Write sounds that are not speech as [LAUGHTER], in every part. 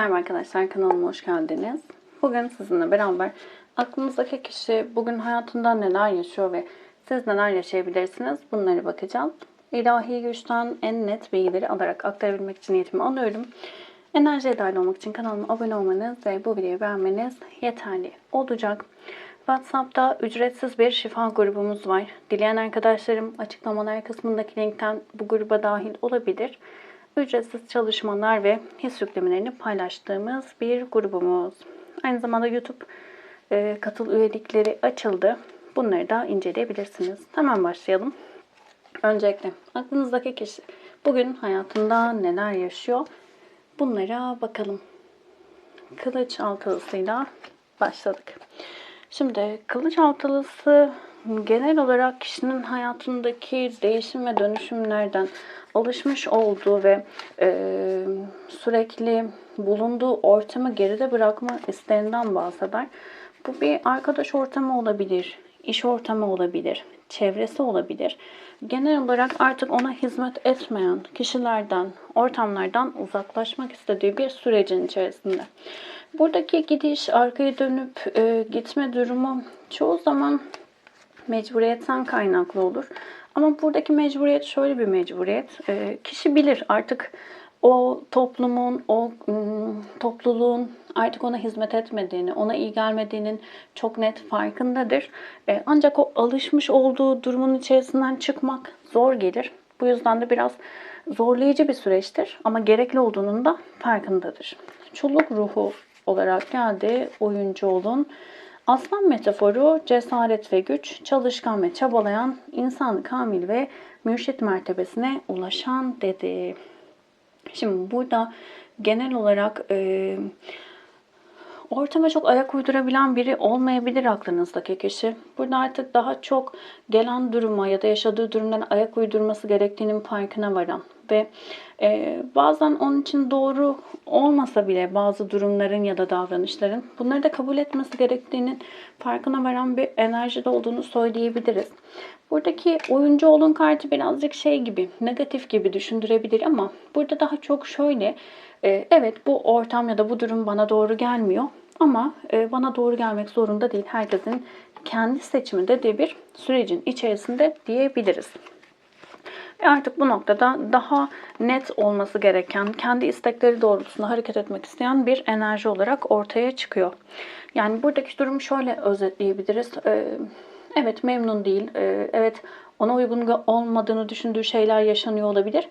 Merhaba arkadaşlar kanalıma hoş geldiniz. Bugün sizinle beraber aklınızdaki kişi bugün hayatında neler yaşıyor ve siz neler yaşayabilirsiniz bunları bakacağız. İlahi güçten en net bilgileri alarak aktarabilmek için niyetimi alıyorum. Enerjiye dahil olmak için kanalıma abone olmanız ve bu videoyu beğenmeniz yeterli olacak. WhatsApp'ta ücretsiz bir şifa grubumuz var. Dileyen arkadaşlarım açıklamalar kısmındaki linkten bu gruba dahil olabilir ücretsiz çalışmalar ve his yüklemelerini paylaştığımız bir grubumuz. Aynı zamanda YouTube e, katıl üyelikleri açıldı. Bunları da inceleyebilirsiniz. Hemen başlayalım. Öncelikle aklınızdaki kişi bugün hayatında neler yaşıyor? Bunlara bakalım. Kılıç altılısıyla başladık. Şimdi kılıç altılısı genel olarak kişinin hayatındaki değişim ve dönüşümlerden alışmış olduğu ve e, sürekli bulunduğu ortamı geride bırakma isteğinden bahseder. Bu bir arkadaş ortamı olabilir, iş ortamı olabilir, çevresi olabilir. Genel olarak artık ona hizmet etmeyen kişilerden, ortamlardan uzaklaşmak istediği bir sürecin içerisinde. Buradaki gidiş, arkaya dönüp e, gitme durumu çoğu zaman mecburiyetten kaynaklı olur. Ama buradaki mecburiyet şöyle bir mecburiyet. E, kişi bilir artık o toplumun, o topluluğun artık ona hizmet etmediğini, ona iyi gelmediğinin çok net farkındadır. E, ancak o alışmış olduğu durumun içerisinden çıkmak zor gelir. Bu yüzden de biraz zorlayıcı bir süreçtir ama gerekli olduğunun da farkındadır. Çoluk ruhu olarak geldi oyuncu olun. Aslan metaforu cesaret ve güç, çalışkan ve çabalayan, insan kamil ve mürşit mertebesine ulaşan dedi. Şimdi burada genel olarak e, ortama çok ayak uydurabilen biri olmayabilir aklınızdaki kişi. Burada artık daha çok gelen duruma ya da yaşadığı durumdan ayak uydurması gerektiğinin farkına varan ve e, bazen onun için doğru olmasa bile bazı durumların ya da davranışların bunları da kabul etmesi gerektiğinin farkına varan bir enerjide olduğunu söyleyebiliriz. Buradaki oyuncu olun kartı birazcık şey gibi, negatif gibi düşündürebilir ama burada daha çok şöyle, e, evet bu ortam ya da bu durum bana doğru gelmiyor ama e, bana doğru gelmek zorunda değil. Herkesin kendi seçiminde de bir sürecin içerisinde diyebiliriz. Ve artık bu noktada daha net olması gereken, kendi istekleri doğrultusunda hareket etmek isteyen bir enerji olarak ortaya çıkıyor. Yani buradaki durum şöyle özetleyebiliriz. Ee, evet memnun değil, ee, evet ona uygun olmadığını düşündüğü şeyler yaşanıyor olabilir.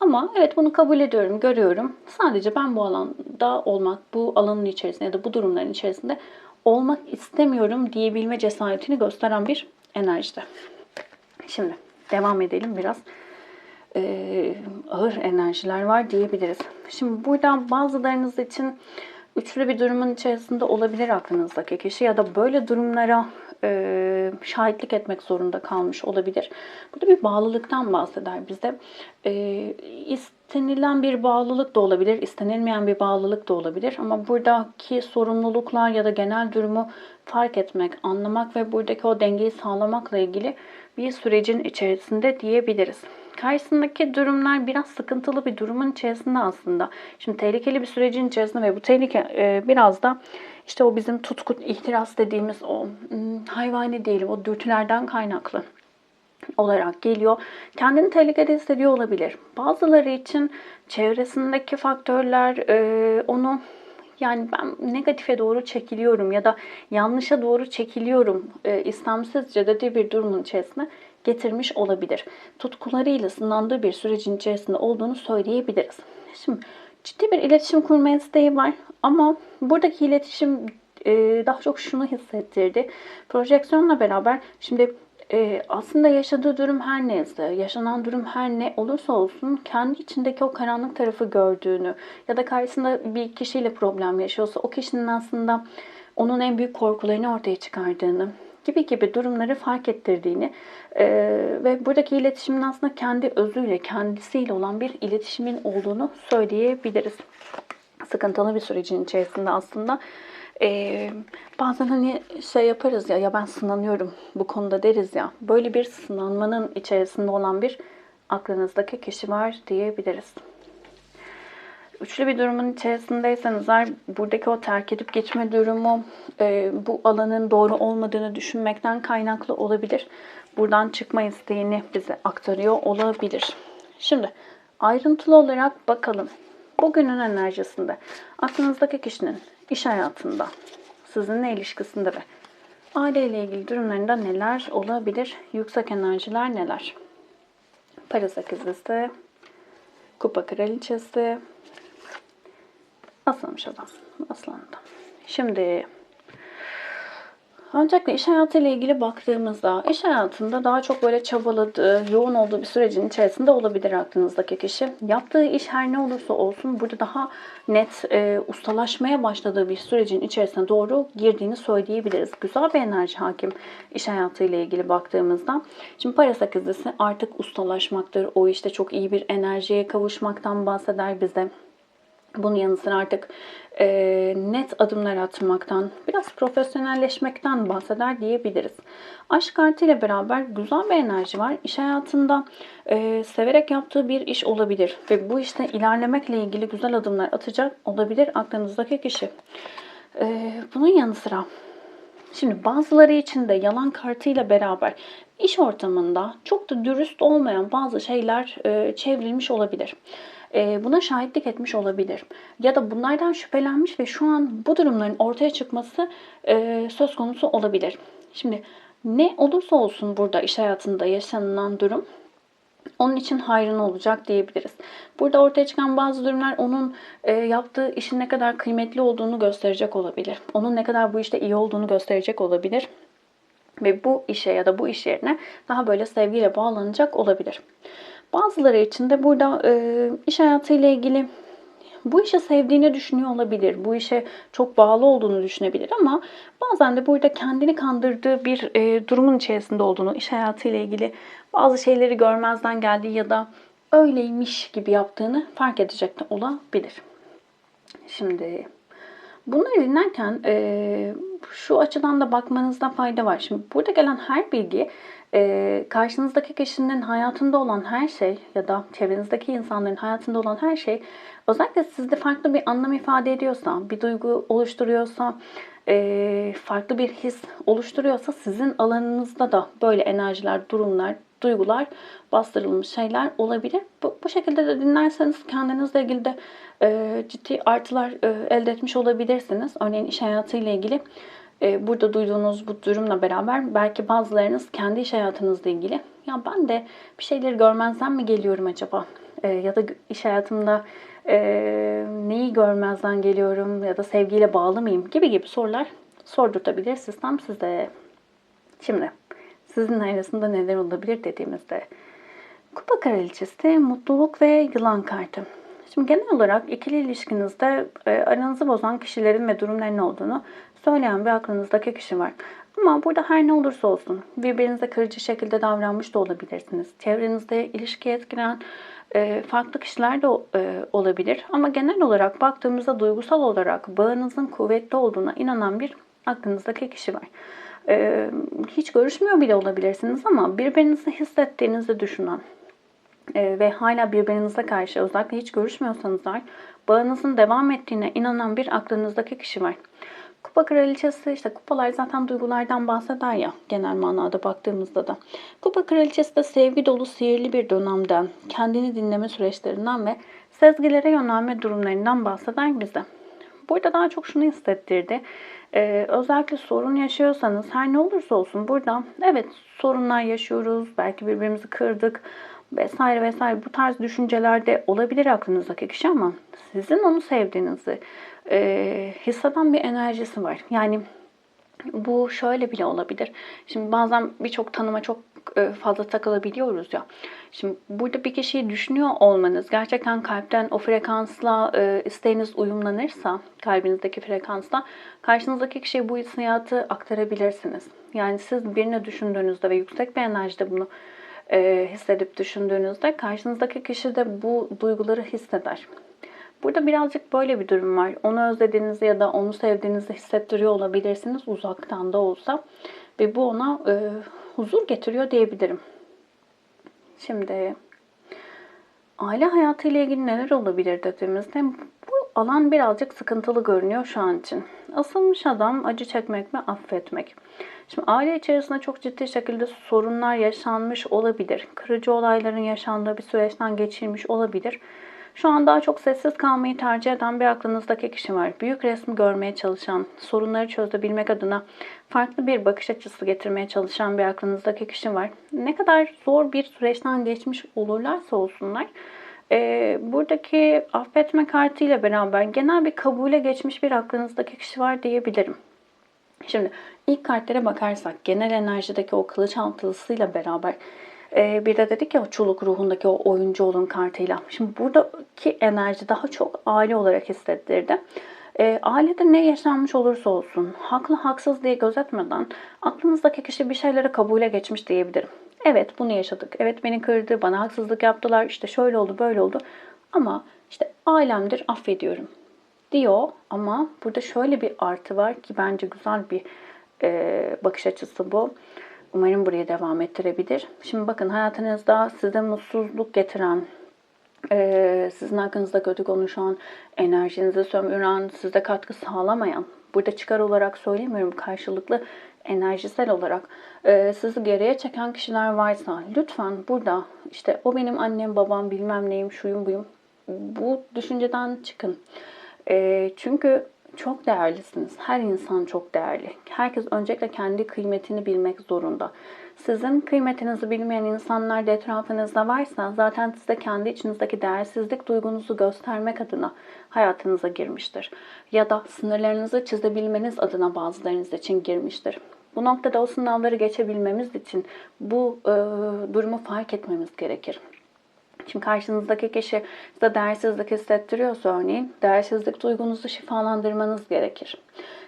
Ama evet bunu kabul ediyorum, görüyorum. Sadece ben bu alanda olmak, bu alanın içerisinde ya da bu durumların içerisinde olmak istemiyorum diyebilme cesaretini gösteren bir enerjide. Şimdi devam edelim biraz e, ağır enerjiler var diyebiliriz. Şimdi burada bazılarınız için üçlü bir durumun içerisinde olabilir aklınızdaki kişi ya da böyle durumlara e, şahitlik etmek zorunda kalmış olabilir. Burada bir bağlılıktan bahseder bize. E, istenilen bir bağlılık da olabilir, istenilmeyen bir bağlılık da olabilir. Ama buradaki sorumluluklar ya da genel durumu fark etmek, anlamak ve buradaki o dengeyi sağlamakla ilgili bir sürecin içerisinde diyebiliriz. Karşısındaki durumlar biraz sıkıntılı bir durumun içerisinde aslında. Şimdi tehlikeli bir sürecin içerisinde ve bu tehlike e, biraz da işte o bizim tutku, ihtiras dediğimiz o hmm, hayvani diyelim o dürtülerden kaynaklı olarak geliyor. Kendini tehlikede hissediyor olabilir. Bazıları için çevresindeki faktörler e, onu yani ben negatife doğru çekiliyorum ya da yanlışa doğru çekiliyorum e, istemsizce dediği bir durumun içerisine getirmiş olabilir. Tutkularıyla sınandığı bir sürecin içerisinde olduğunu söyleyebiliriz. Şimdi ciddi bir iletişim kurma isteği var ama buradaki iletişim e, daha çok şunu hissettirdi. Projeksiyonla beraber şimdi e, aslında yaşadığı durum her neyse, yaşanan durum her ne olursa olsun kendi içindeki o karanlık tarafı gördüğünü ya da karşısında bir kişiyle problem yaşıyorsa o kişinin aslında onun en büyük korkularını ortaya çıkardığını, gibi gibi durumları fark ettirdiğini e, ve buradaki iletişimin aslında kendi özüyle, kendisiyle olan bir iletişimin olduğunu söyleyebiliriz. Sıkıntılı bir sürecin içerisinde aslında ee, bazen hani şey yaparız ya ya ben sınanıyorum bu konuda deriz ya böyle bir sınanmanın içerisinde olan bir aklınızdaki kişi var diyebiliriz. Üçlü bir durumun içerisindeyseniz eğer buradaki o terk edip geçme durumu e, bu alanın doğru olmadığını düşünmekten kaynaklı olabilir. Buradan çıkma isteğini bize aktarıyor olabilir. Şimdi ayrıntılı olarak bakalım. Bugünün enerjisinde aklınızdaki kişinin iş hayatında, sizinle ilişkisinde ve aileyle ilgili durumlarında neler olabilir? Yüksek enerjiler neler? Para sekizlisi, kupa kraliçesi, aslanmış adam, aslanında. Şimdi Öncelikle iş hayatıyla ilgili baktığımızda iş hayatında daha çok böyle çabaladığı, yoğun olduğu bir sürecin içerisinde olabilir aklınızdaki kişi. Yaptığı iş her ne olursa olsun burada daha net e, ustalaşmaya başladığı bir sürecin içerisine doğru girdiğini söyleyebiliriz. Güzel bir enerji hakim iş hayatıyla ilgili baktığımızda. Şimdi para sakızlısı artık ustalaşmaktır. O işte çok iyi bir enerjiye kavuşmaktan bahseder bize. Bunun yanı sıra artık e, net adımlar atmaktan, biraz profesyonelleşmekten bahseder diyebiliriz. Aşk kartıyla beraber güzel bir enerji var. İş hayatında e, severek yaptığı bir iş olabilir ve bu işte ilerlemekle ilgili güzel adımlar atacak olabilir aklınızdaki kişi. E, bunun yanı sıra Şimdi bazıları için de yalan kartıyla beraber iş ortamında çok da dürüst olmayan bazı şeyler e, çevrilmiş olabilir. E, buna şahitlik etmiş olabilir. Ya da bunlardan şüphelenmiş ve şu an bu durumların ortaya çıkması e, söz konusu olabilir. Şimdi ne olursa olsun burada iş hayatında yaşanılan durum onun için hayrına olacak diyebiliriz. Burada ortaya çıkan bazı durumlar onun e, yaptığı işin ne kadar kıymetli olduğunu gösterecek olabilir. Onun ne kadar bu işte iyi olduğunu gösterecek olabilir. Ve bu işe ya da bu iş yerine daha böyle sevgiyle bağlanacak olabilir. Bazıları için de burada e, iş hayatıyla ilgili bu işi sevdiğini düşünüyor olabilir. Bu işe çok bağlı olduğunu düşünebilir ama bazen de burada kendini kandırdığı bir e, durumun içerisinde olduğunu, iş hayatıyla ilgili bazı şeyleri görmezden geldiği ya da öyleymiş gibi yaptığını fark edecek de olabilir. Şimdi bunları dinlerken e, şu açıdan da bakmanızda fayda var. Şimdi burada gelen her bilgi e, karşınızdaki kişinin hayatında olan her şey ya da çevrenizdeki insanların hayatında olan her şey özellikle sizde farklı bir anlam ifade ediyorsa, bir duygu oluşturuyorsa, e, farklı bir his oluşturuyorsa sizin alanınızda da böyle enerjiler, durumlar, duygular, bastırılmış şeyler olabilir. Bu, bu şekilde de dinlerseniz kendinizle ilgili de e, ciddi artılar e, elde etmiş olabilirsiniz. Örneğin iş hayatıyla ilgili burada duyduğunuz bu durumla beraber belki bazılarınız kendi iş hayatınızla ilgili ya ben de bir şeyleri görmezden mi geliyorum acaba? E, ya da iş hayatımda e, neyi görmezden geliyorum ya da sevgiyle bağlı mıyım gibi gibi sorular sordurtabilir sistem size. Şimdi sizin arasında neler olabilir dediğimizde Kupa Kraliçesi mutluluk ve yılan kartı. Şimdi genel olarak ikili ilişkinizde e, aranızı bozan kişilerin ve durumların olduğunu söyleyen bir aklınızdaki kişi var. Ama burada her ne olursa olsun birbirinize kırıcı şekilde davranmış da olabilirsiniz. Çevrenizde ilişkiye etkileyen e, farklı kişiler de e, olabilir. Ama genel olarak baktığımızda duygusal olarak bağınızın kuvvetli olduğuna inanan bir aklınızdaki kişi var. E, hiç görüşmüyor bile olabilirsiniz ama birbirinizi hissettiğinizi düşünen, ve hala birbirinize karşı özellikle hiç görüşmüyorsanız da bağınızın devam ettiğine inanan bir aklınızdaki kişi var. Kupa kraliçesi işte kupalar zaten duygulardan bahseder ya genel manada baktığımızda da. Kupa kraliçesi de sevgi dolu sihirli bir dönemden, kendini dinleme süreçlerinden ve sezgilere yönelme durumlarından bahseder bize. Burada daha çok şunu hissettirdi. Ee, özellikle sorun yaşıyorsanız her ne olursa olsun burada evet sorunlar yaşıyoruz. Belki birbirimizi kırdık vesaire vesaire bu tarz düşüncelerde olabilir aklınızdaki kişi ama sizin onu sevdiğinizi e, hisseden bir enerjisi var. Yani bu şöyle bile olabilir. Şimdi bazen birçok tanıma çok e, fazla takılabiliyoruz ya. Şimdi burada bir kişiyi düşünüyor olmanız gerçekten kalpten o frekansla e, isteğiniz uyumlanırsa kalbinizdeki frekansla karşınızdaki kişiye bu hissiyatı aktarabilirsiniz. Yani siz birini düşündüğünüzde ve yüksek bir enerjide bunu e, hissedip düşündüğünüzde karşınızdaki kişi de bu duyguları hisseder. Burada birazcık böyle bir durum var. Onu özlediğinizi ya da onu sevdiğinizi hissettiriyor olabilirsiniz uzaktan da olsa. Ve bu ona e, huzur getiriyor diyebilirim. Şimdi aile hayatı ile ilgili neler olabilir dediğimizde bu alan birazcık sıkıntılı görünüyor şu an için. Asılmış adam acı çekmek mi affetmek. Şimdi aile içerisinde çok ciddi şekilde sorunlar yaşanmış olabilir. Kırıcı olayların yaşandığı bir süreçten geçirmiş olabilir. Şu an daha çok sessiz kalmayı tercih eden bir aklınızdaki kişi var. Büyük resmi görmeye çalışan, sorunları çözebilmek adına farklı bir bakış açısı getirmeye çalışan bir aklınızdaki kişi var. Ne kadar zor bir süreçten geçmiş olurlarsa olsunlar, e, buradaki affetme kartıyla beraber genel bir kabule geçmiş bir aklınızdaki kişi var diyebilirim. Şimdi ilk kartlara bakarsak genel enerjideki o kılıç altılısıyla beraber e, bir de dedik ya çoluk ruhundaki o oyuncu olun kartıyla. Şimdi buradaki enerji daha çok aile olarak hissettirdi. E, ailede ne yaşanmış olursa olsun haklı haksız diye gözetmeden aklınızdaki kişi bir şeyleri kabule geçmiş diyebilirim. Evet bunu yaşadık. Evet beni kırdı, bana haksızlık yaptılar. İşte şöyle oldu, böyle oldu. Ama işte ailemdir, affediyorum diyor. Ama burada şöyle bir artı var ki bence güzel bir e, bakış açısı bu. Umarım buraya devam ettirebilir. Şimdi bakın hayatınızda size mutsuzluk getiren, e, sizin hakkınızda kötü konuşan, enerjinizi sömüren, size katkı sağlamayan, burada çıkar olarak söylemiyorum karşılıklı enerjisel olarak e, sizi geriye çeken kişiler varsa lütfen burada işte o benim annem babam bilmem neyim şuyum buyum bu düşünceden çıkın. E, çünkü çok değerlisiniz. Her insan çok değerli. Herkes öncelikle kendi kıymetini bilmek zorunda. Sizin kıymetinizi bilmeyen insanlar da etrafınızda varsa zaten size kendi içinizdeki değersizlik duygunuzu göstermek adına hayatınıza girmiştir. Ya da sınırlarınızı çizebilmeniz adına bazılarınız için girmiştir. Bu noktada o sınavları geçebilmemiz için bu e, durumu fark etmemiz gerekir. Şimdi karşınızdaki kişi size değersizlik hissettiriyorsa örneğin değersizlik duygunuzu şifalandırmanız gerekir.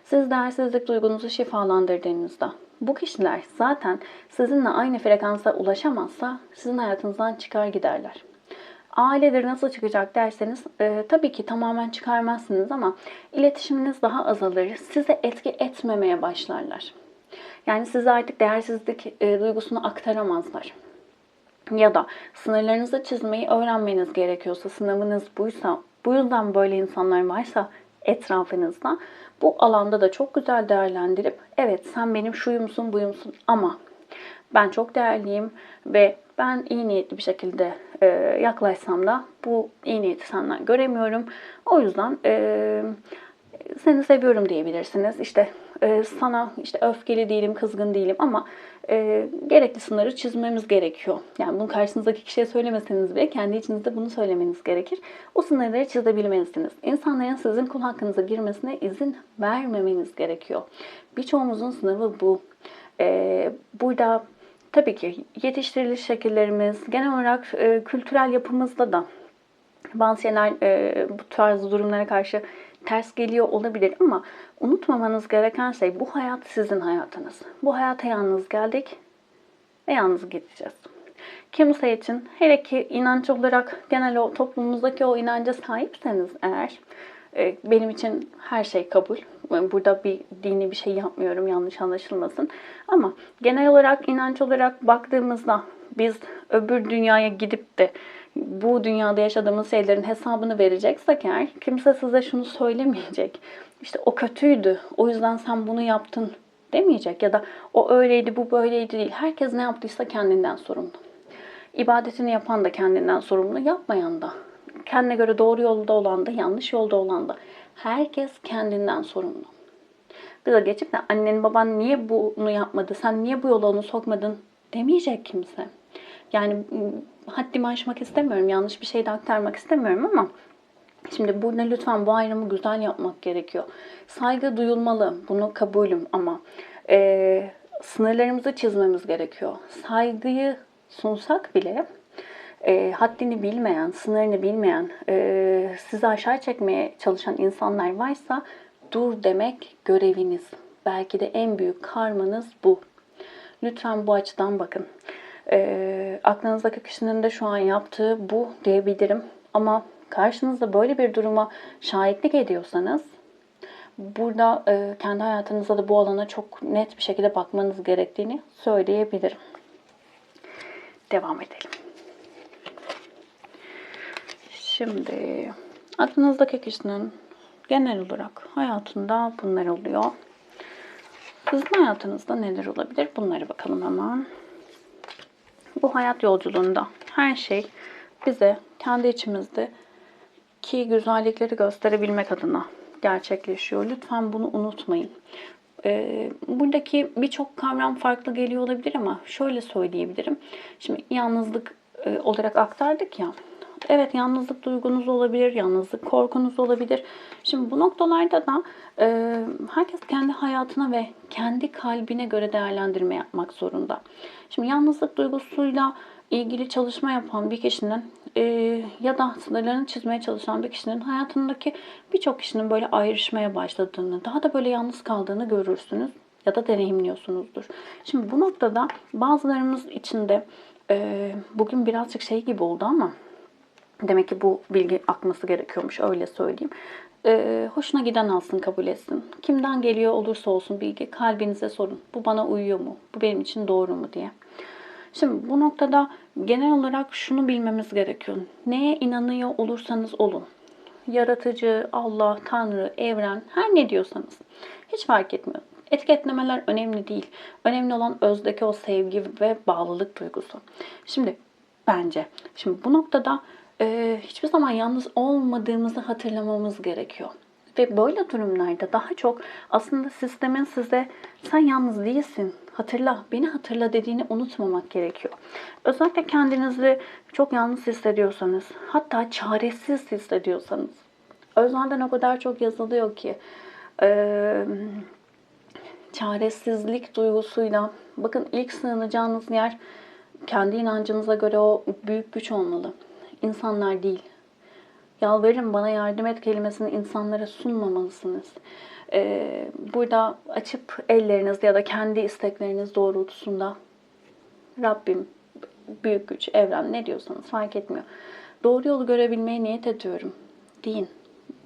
Siz değersizlik duygunuzu şifalandırdığınızda bu kişiler zaten sizinle aynı frekansa ulaşamazsa sizin hayatınızdan çıkar giderler. Ailedir nasıl çıkacak derseniz e, tabii ki tamamen çıkarmazsınız ama iletişiminiz daha azalır. Size etki etmemeye başlarlar. Yani size artık değersizlik e, duygusunu aktaramazlar ya da sınırlarınızı çizmeyi öğrenmeniz gerekiyorsa, sınavınız buysa, bu yüzden böyle insanlar varsa etrafınızda bu alanda da çok güzel değerlendirip evet sen benim şuyumsun buyumsun ama ben çok değerliyim ve ben iyi niyetli bir şekilde e, yaklaşsam da bu iyi niyeti senden göremiyorum. O yüzden e, seni seviyorum diyebilirsiniz. İşte e, sana işte öfkeli değilim, kızgın değilim ama e, gerekli sınırı çizmemiz gerekiyor. Yani bunu karşınızdaki kişiye söylemeseniz bile kendi içinizde bunu söylemeniz gerekir. O sınırları çizebilmelisiniz. İnsanların sizin kul hakkınıza girmesine izin vermemeniz gerekiyor. Birçoğumuzun sınavı bu. E, burada tabii ki yetiştiriliş şekillerimiz, genel olarak e, kültürel yapımızda da bazı şeyler e, bu tarz durumlara karşı ters geliyor olabilir ama unutmamanız gereken şey bu hayat sizin hayatınız. Bu hayata yalnız geldik ve yalnız gideceğiz. Kimse için hele ki inanç olarak genel o toplumumuzdaki o inanca sahipseniz eğer e, benim için her şey kabul. Burada bir dini bir şey yapmıyorum yanlış anlaşılmasın. Ama genel olarak inanç olarak baktığımızda biz öbür dünyaya gidip de bu dünyada yaşadığımız şeylerin hesabını vereceksek eğer kimse size şunu söylemeyecek. İşte o kötüydü. O yüzden sen bunu yaptın demeyecek ya da o öyleydi bu böyleydi değil. Herkes ne yaptıysa kendinden sorumlu. İbadetini yapan da kendinden sorumlu, yapmayan da. Kendine göre doğru yolda olan da, yanlış yolda olan da. Herkes kendinden sorumlu. Bir de geçip de annen baban niye bunu yapmadı, sen niye bu yola onu sokmadın demeyecek kimse. Yani haddimi aşmak istemiyorum. Yanlış bir şey de aktarmak istemiyorum ama Şimdi burada lütfen bu ayrımı güzel yapmak gerekiyor. Saygı duyulmalı. Bunu kabulüm ama e, sınırlarımızı çizmemiz gerekiyor. Saygıyı sunsak bile e, haddini bilmeyen, sınırını bilmeyen, e, sizi aşağı çekmeye çalışan insanlar varsa dur demek göreviniz. Belki de en büyük karmanız bu. Lütfen bu açıdan bakın. E, aklınızdaki kişinin de şu an yaptığı bu diyebilirim. Ama karşınızda böyle bir duruma şahitlik ediyorsanız burada e, kendi hayatınızda da bu alana çok net bir şekilde bakmanız gerektiğini söyleyebilirim. Devam edelim. Şimdi aklınızdaki kişinin genel olarak hayatında bunlar oluyor. Sizin hayatınızda neler olabilir? Bunlara bakalım hemen. Bu hayat yolculuğunda her şey bize kendi içimizde ki güzellikleri gösterebilmek adına gerçekleşiyor. Lütfen bunu unutmayın. Ee, buradaki birçok kavram farklı geliyor olabilir ama şöyle söyleyebilirim. Şimdi yalnızlık e, olarak aktardık ya. Evet yalnızlık duygunuz olabilir, yalnızlık korkunuz olabilir. Şimdi bu noktalarda da e, herkes kendi hayatına ve kendi kalbine göre değerlendirme yapmak zorunda. Şimdi yalnızlık duygusuyla ilgili çalışma yapan bir kişinin e, ya da sınırlarını çizmeye çalışan bir kişinin hayatındaki birçok kişinin böyle ayrışmaya başladığını, daha da böyle yalnız kaldığını görürsünüz ya da deneyimliyorsunuzdur. Şimdi bu noktada bazılarımız içinde e, bugün birazcık şey gibi oldu ama demek ki bu bilgi akması gerekiyormuş öyle söyleyeyim. E, hoşuna giden alsın kabul etsin. Kimden geliyor olursa olsun bilgi kalbinize sorun. Bu bana uyuyor mu? Bu benim için doğru mu diye. Şimdi bu noktada genel olarak şunu bilmemiz gerekiyor. Neye inanıyor olursanız olun. Yaratıcı, Allah, Tanrı, evren her ne diyorsanız hiç fark etmiyor. Etiketlemeler önemli değil. Önemli olan özdeki o sevgi ve bağlılık duygusu. Şimdi bence şimdi bu noktada e, hiçbir zaman yalnız olmadığımızı hatırlamamız gerekiyor. Ve böyle durumlarda daha çok aslında sistemin size sen yalnız değilsin, hatırla, beni hatırla dediğini unutmamak gerekiyor. Özellikle kendinizi çok yalnız hissediyorsanız, hatta çaresiz hissediyorsanız, özelden o kadar çok yazılıyor ki, e, çaresizlik duygusuyla, bakın ilk sığınacağınız yer kendi inancınıza göre o büyük güç olmalı. İnsanlar değil. Yalvarırım bana yardım et kelimesini insanlara sunmamalısınız. Ee, burada açıp elleriniz ya da kendi istekleriniz doğrultusunda Rabbim, büyük güç, evren ne diyorsanız fark etmiyor. Doğru yolu görebilmeye niyet ediyorum deyin.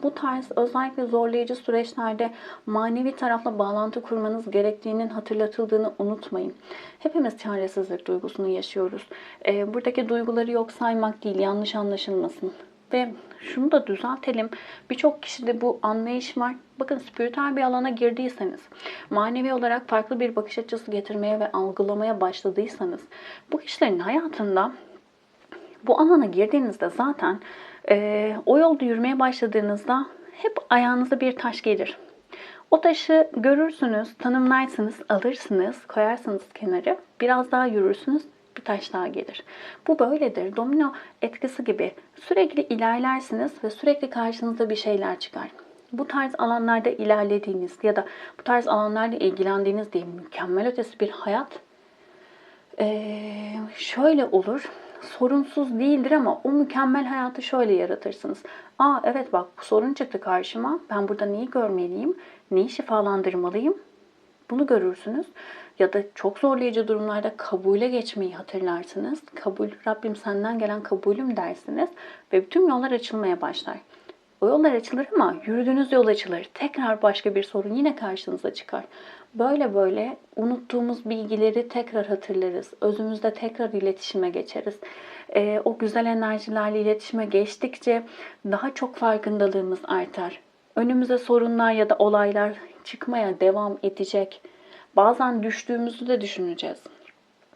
Bu tarz özellikle zorlayıcı süreçlerde manevi tarafla bağlantı kurmanız gerektiğinin hatırlatıldığını unutmayın. Hepimiz çaresizlik duygusunu yaşıyoruz. Ee, buradaki duyguları yok saymak değil, yanlış anlaşılmasın. Ve şunu da düzeltelim. Birçok kişide bu anlayış var. Bakın spiritüel bir alana girdiyseniz, manevi olarak farklı bir bakış açısı getirmeye ve algılamaya başladıysanız, bu kişilerin hayatında bu alana girdiğinizde zaten e, o yolda yürümeye başladığınızda hep ayağınıza bir taş gelir. O taşı görürsünüz, tanımlarsınız, alırsınız, koyarsınız kenarı. Biraz daha yürürsünüz, bir taş daha gelir. Bu böyledir. Domino etkisi gibi. Sürekli ilerlersiniz ve sürekli karşınıza bir şeyler çıkar. Bu tarz alanlarda ilerlediğiniz ya da bu tarz alanlarla ilgilendiğiniz diye mükemmel ötesi bir hayat ee, şöyle olur sorunsuz değildir ama o mükemmel hayatı şöyle yaratırsınız. Aa evet bak bu sorun çıktı karşıma. Ben burada neyi görmeliyim? Neyi şifalandırmalıyım? Bunu görürsünüz. Ya da çok zorlayıcı durumlarda kabule geçmeyi hatırlarsınız. Kabul, Rabbim senden gelen kabulüm dersiniz. Ve bütün yollar açılmaya başlar. O yollar açılır ama yürüdüğünüz yol açılır. Tekrar başka bir sorun yine karşınıza çıkar. Böyle böyle unuttuğumuz bilgileri tekrar hatırlarız. Özümüzde tekrar iletişime geçeriz. Ee, o güzel enerjilerle iletişime geçtikçe daha çok farkındalığımız artar. Önümüze sorunlar ya da olaylar çıkmaya devam edecek. Bazen düştüğümüzü de düşüneceğiz.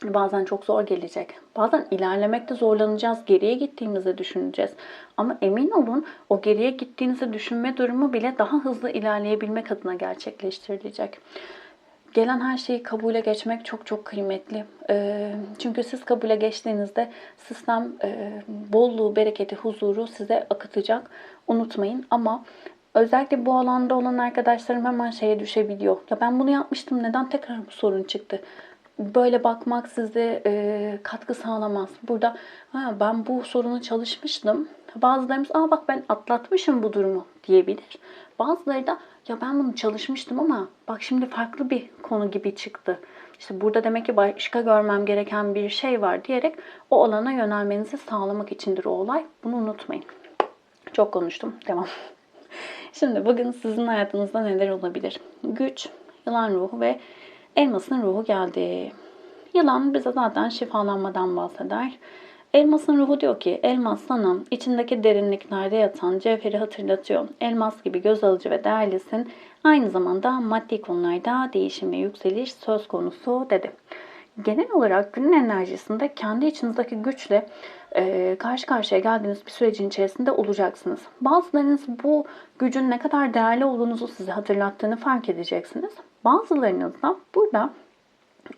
Bazen çok zor gelecek. Bazen ilerlemekte zorlanacağız. Geriye gittiğimizi düşüneceğiz. Ama emin olun o geriye gittiğinizi düşünme durumu bile daha hızlı ilerleyebilmek adına gerçekleştirilecek. Gelen her şeyi kabule geçmek çok çok kıymetli. Çünkü siz kabule geçtiğinizde sistem bolluğu, bereketi, huzuru size akıtacak. Unutmayın ama özellikle bu alanda olan arkadaşlarım hemen şeye düşebiliyor. Ya ben bunu yapmıştım neden tekrar bu sorun çıktı? Böyle bakmak size e, katkı sağlamaz. Burada ha, ben bu sorunu çalışmıştım. Bazılarımız Aa bak ben atlatmışım bu durumu diyebilir. Bazıları da ya ben bunu çalışmıştım ama bak şimdi farklı bir konu gibi çıktı. İşte burada demek ki başka görmem gereken bir şey var diyerek o alana yönelmenizi sağlamak içindir o olay. Bunu unutmayın. Çok konuştum. Devam. [LAUGHS] Şimdi bugün sizin hayatınızda neler olabilir? Güç, yılan ruhu ve elmasın ruhu geldi. Yılan bize zaten şifalanmadan bahseder. Elmasın ruhu diyor ki elmas sana içindeki derinliklerde yatan cevheri hatırlatıyor. Elmas gibi göz alıcı ve değerlisin. Aynı zamanda maddi konularda değişim ve yükseliş söz konusu dedi. Genel olarak günün enerjisinde kendi içinizdeki güçle e, karşı karşıya geldiğiniz bir sürecin içerisinde olacaksınız. Bazılarınız bu gücün ne kadar değerli olduğunuzu size hatırlattığını fark edeceksiniz. Bazılarınız da burada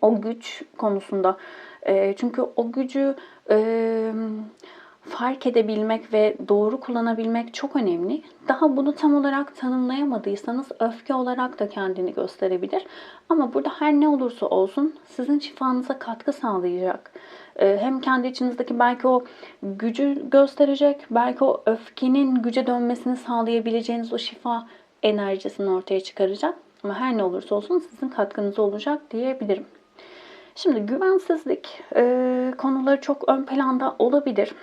o güç konusunda e, çünkü o gücü e, fark edebilmek ve doğru kullanabilmek çok önemli. Daha bunu tam olarak tanımlayamadıysanız öfke olarak da kendini gösterebilir. Ama burada her ne olursa olsun sizin şifanıza katkı sağlayacak. E, hem kendi içinizdeki belki o gücü gösterecek, belki o öfkenin güce dönmesini sağlayabileceğiniz o şifa enerjisini ortaya çıkaracak. Ama her ne olursa olsun sizin katkınız olacak diyebilirim. Şimdi güvensizlik e, konuları çok ön planda olabilir.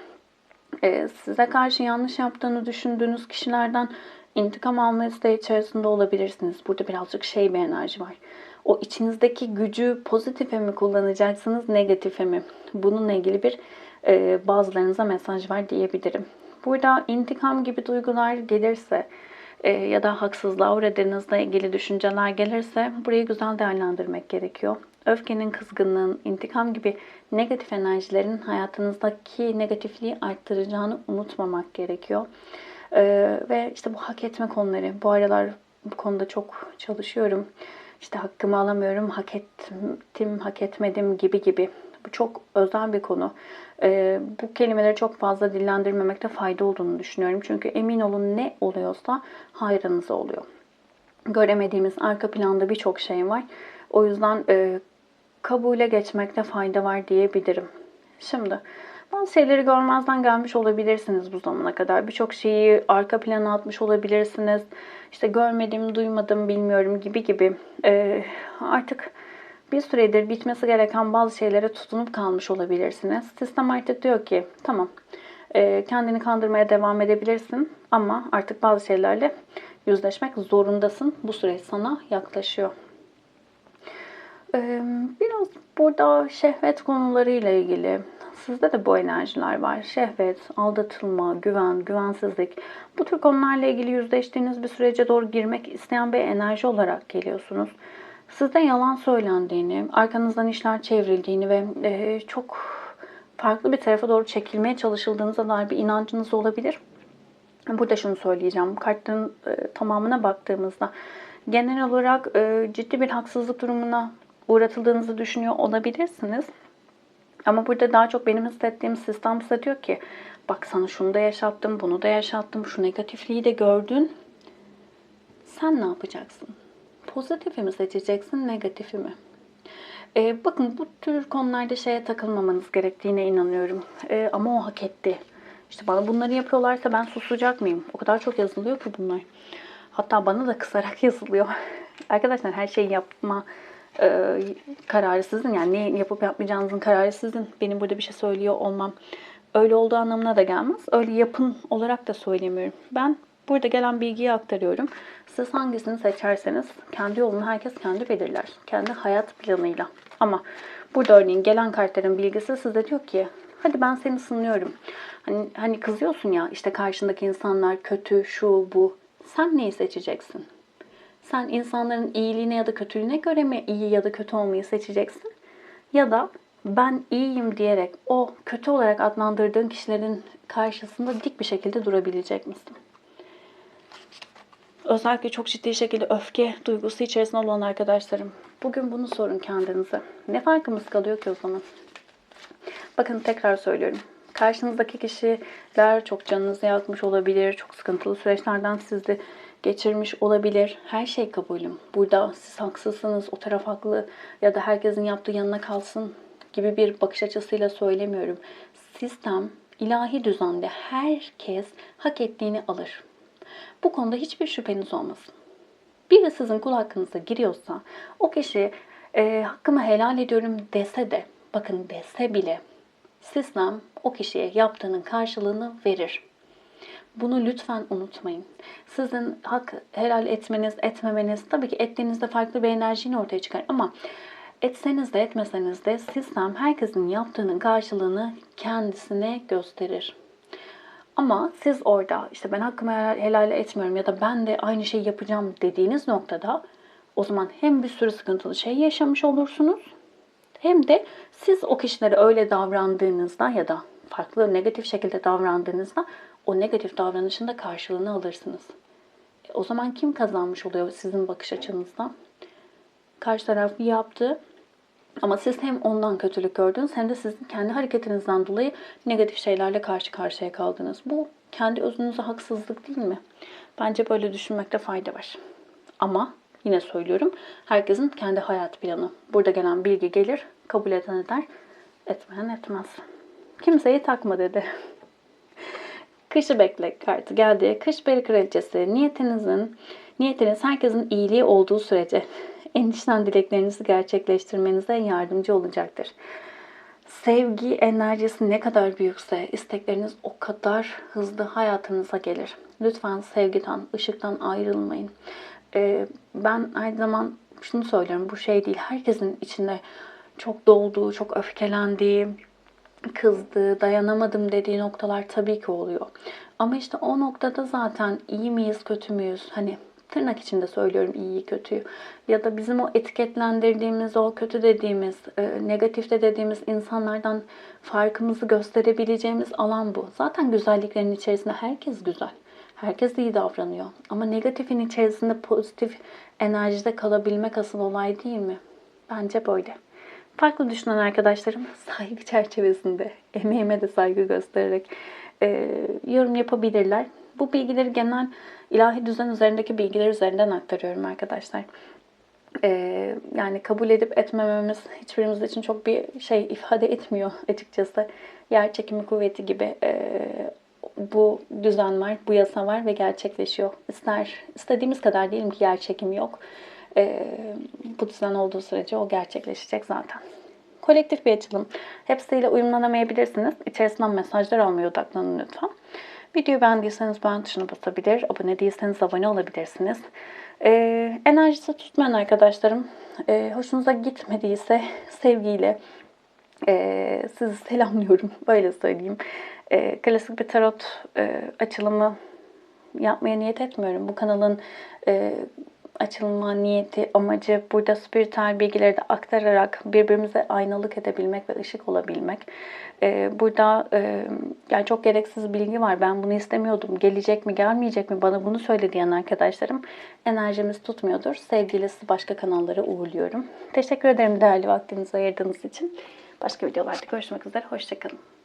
E, size karşı yanlış yaptığını düşündüğünüz kişilerden intikam alma isteği içerisinde olabilirsiniz. Burada birazcık şey bir enerji var. O içinizdeki gücü pozitife mi kullanacaksınız, negatife mi? Bununla ilgili bir e, bazılarınıza mesaj var diyebilirim. Burada intikam gibi duygular gelirse e, ya da haksızlığa uğradığınızla ilgili düşünceler gelirse burayı güzel değerlendirmek gerekiyor öfkenin, kızgınlığın, intikam gibi negatif enerjilerin hayatınızdaki negatifliği arttıracağını unutmamak gerekiyor. Ee, ve işte bu hak etme konuları. Bu aralar bu konuda çok çalışıyorum. İşte hakkımı alamıyorum, hak ettim, hak etmedim gibi gibi. Bu çok özel bir konu. Ee, bu kelimeleri çok fazla dillendirmemekte fayda olduğunu düşünüyorum. Çünkü emin olun ne oluyorsa hayrınıza oluyor. Göremediğimiz arka planda birçok şey var. O yüzden e, kabule geçmekte fayda var diyebilirim. Şimdi bazı şeyleri görmezden gelmiş olabilirsiniz bu zamana kadar. Birçok şeyi arka plana atmış olabilirsiniz. İşte görmedim, duymadım, bilmiyorum gibi gibi. Ee, artık bir süredir bitmesi gereken bazı şeylere tutunup kalmış olabilirsiniz. Sistem artık diyor ki tamam e, kendini kandırmaya devam edebilirsin ama artık bazı şeylerle yüzleşmek zorundasın. Bu süreç sana yaklaşıyor. Biraz burada şehvet konularıyla ilgili sizde de bu enerjiler var. Şehvet, aldatılma, güven, güvensizlik. Bu tür konularla ilgili yüzleştiğiniz bir sürece doğru girmek isteyen bir enerji olarak geliyorsunuz. Sizde yalan söylendiğini, arkanızdan işler çevrildiğini ve çok farklı bir tarafa doğru çekilmeye çalışıldığınıza dair bir inancınız olabilir. Burada şunu söyleyeceğim. Kartların tamamına baktığımızda genel olarak ciddi bir haksızlık durumuna uğratıldığınızı düşünüyor olabilirsiniz. Ama burada daha çok benim hissettiğim sistem size diyor ki bak sana şunu da yaşattım, bunu da yaşattım, şu negatifliği de gördün. Sen ne yapacaksın? Pozitifi mi seçeceksin, negatifi mi? Ee, bakın bu tür konularda şeye takılmamanız gerektiğine inanıyorum. Ee, ama o hak etti. İşte bana bunları yapıyorlarsa ben susacak mıyım? O kadar çok yazılıyor ki bunlar. Hatta bana da kısarak [LAUGHS] yazılıyor. Arkadaşlar her şeyi yapma e, kararı sizin. Yani ne yapıp yapmayacağınızın kararı sizin. Benim burada bir şey söylüyor olmam öyle olduğu anlamına da gelmez. Öyle yapın olarak da söylemiyorum. Ben burada gelen bilgiyi aktarıyorum. Siz hangisini seçerseniz kendi yolunu herkes kendi belirler. Kendi hayat planıyla. Ama burada örneğin gelen kartların bilgisi size diyor ki hadi ben seni sınıyorum. Hani, hani kızıyorsun ya işte karşındaki insanlar kötü, şu, bu. Sen neyi seçeceksin? Sen insanların iyiliğine ya da kötülüğüne göre mi iyi ya da kötü olmayı seçeceksin? Ya da ben iyiyim diyerek o kötü olarak adlandırdığın kişilerin karşısında dik bir şekilde durabilecek misin? Özellikle çok ciddi şekilde öfke duygusu içerisinde olan arkadaşlarım. Bugün bunu sorun kendinize. Ne farkımız kalıyor ki o zaman? Bakın tekrar söylüyorum. Karşınızdaki kişiler çok canınızı yakmış olabilir. Çok sıkıntılı süreçlerden sizi geçirmiş olabilir. Her şey kabulüm. Burada siz haksızsınız, o taraf haklı ya da herkesin yaptığı yanına kalsın gibi bir bakış açısıyla söylemiyorum. Sistem, ilahi düzende herkes hak ettiğini alır. Bu konuda hiçbir şüpheniz olmasın. Biri sizin kul hakkınıza giriyorsa o kişi e, hakkımı helal ediyorum dese de bakın dese bile sistem o kişiye yaptığının karşılığını verir. Bunu lütfen unutmayın. Sizin hak helal etmeniz, etmemeniz tabii ki ettiğinizde farklı bir enerjini ortaya çıkar ama etseniz de etmeseniz de sistem herkesin yaptığının karşılığını kendisine gösterir. Ama siz orada işte ben hakkımı helal, etmiyorum ya da ben de aynı şeyi yapacağım dediğiniz noktada o zaman hem bir sürü sıkıntılı şey yaşamış olursunuz hem de siz o kişilere öyle davrandığınızda ya da farklı negatif şekilde davrandığınızda o negatif davranışın da karşılığını alırsınız. E, o zaman kim kazanmış oluyor sizin bakış açınızda? Karşı taraf yaptı ama siz hem ondan kötülük gördünüz hem de sizin kendi hareketinizden dolayı negatif şeylerle karşı karşıya kaldınız. Bu kendi özünüze haksızlık değil mi? Bence böyle düşünmekte fayda var. Ama yine söylüyorum herkesin kendi hayat planı. Burada gelen bilgi gelir, kabul eden eder, etmeyen etmez. Kimseyi takma dedi. [LAUGHS] Kışı bekle kartı geldi. Kış beri kraliçesi niyetinizin, niyetiniz herkesin iyiliği olduğu sürece en içten dileklerinizi gerçekleştirmenize yardımcı olacaktır. Sevgi enerjisi ne kadar büyükse istekleriniz o kadar hızlı hayatınıza gelir. Lütfen sevgiden, ışıktan ayrılmayın. Ee, ben her zaman şunu söylüyorum, bu şey değil. Herkesin içinde çok dolduğu, çok öfkelendiği, kızdığı, dayanamadım dediği noktalar tabii ki oluyor. Ama işte o noktada zaten iyi miyiz, kötü müyüz? Hani tırnak içinde söylüyorum iyiyi kötüyü. Ya da bizim o etiketlendirdiğimiz, o kötü dediğimiz, e, negatifte dediğimiz insanlardan farkımızı gösterebileceğimiz alan bu. Zaten güzelliklerin içerisinde herkes güzel. Herkes iyi davranıyor. Ama negatifin içerisinde pozitif enerjide kalabilmek asıl olay değil mi? Bence böyle. Farklı düşünen arkadaşlarım [LAUGHS] saygı çerçevesinde, emeğime de saygı göstererek e, yorum yapabilirler. Bu bilgileri genel ilahi düzen üzerindeki bilgiler üzerinden aktarıyorum arkadaşlar. Ee, yani kabul edip etmememiz hiçbirimiz için çok bir şey ifade etmiyor [LAUGHS] açıkçası. Yer çekimi kuvveti gibi e, bu düzen var, bu yasa var ve gerçekleşiyor. İster istediğimiz kadar diyelim ki yer çekimi yok. E, bu düzen olduğu sürece o gerçekleşecek zaten. Kolektif bir açılım. Hepsiyle uyumlanamayabilirsiniz. İçerisinden mesajlar almaya odaklanın lütfen. Videoyu beğendiyseniz beğen tuşuna basabilir, abone değilseniz abone olabilirsiniz. Ee, enerjisi tutmayan arkadaşlarım, e, hoşunuza gitmediyse sevgiyle e, sizi selamlıyorum, [LAUGHS] böyle söyleyeyim. E, klasik bir tarot e, açılımı yapmaya niyet etmiyorum. Bu kanalın e, açılma niyeti, amacı burada spiritüel bilgileri de aktararak birbirimize aynalık edebilmek ve ışık olabilmek. Ee, burada e, yani çok gereksiz bilgi var. Ben bunu istemiyordum. Gelecek mi, gelmeyecek mi? Bana bunu söyle diyen arkadaşlarım enerjimiz tutmuyordur. Sizi başka kanallara uğurluyorum. Teşekkür ederim değerli vaktinizi ayırdığınız için. Başka videolarda görüşmek üzere. Hoşçakalın.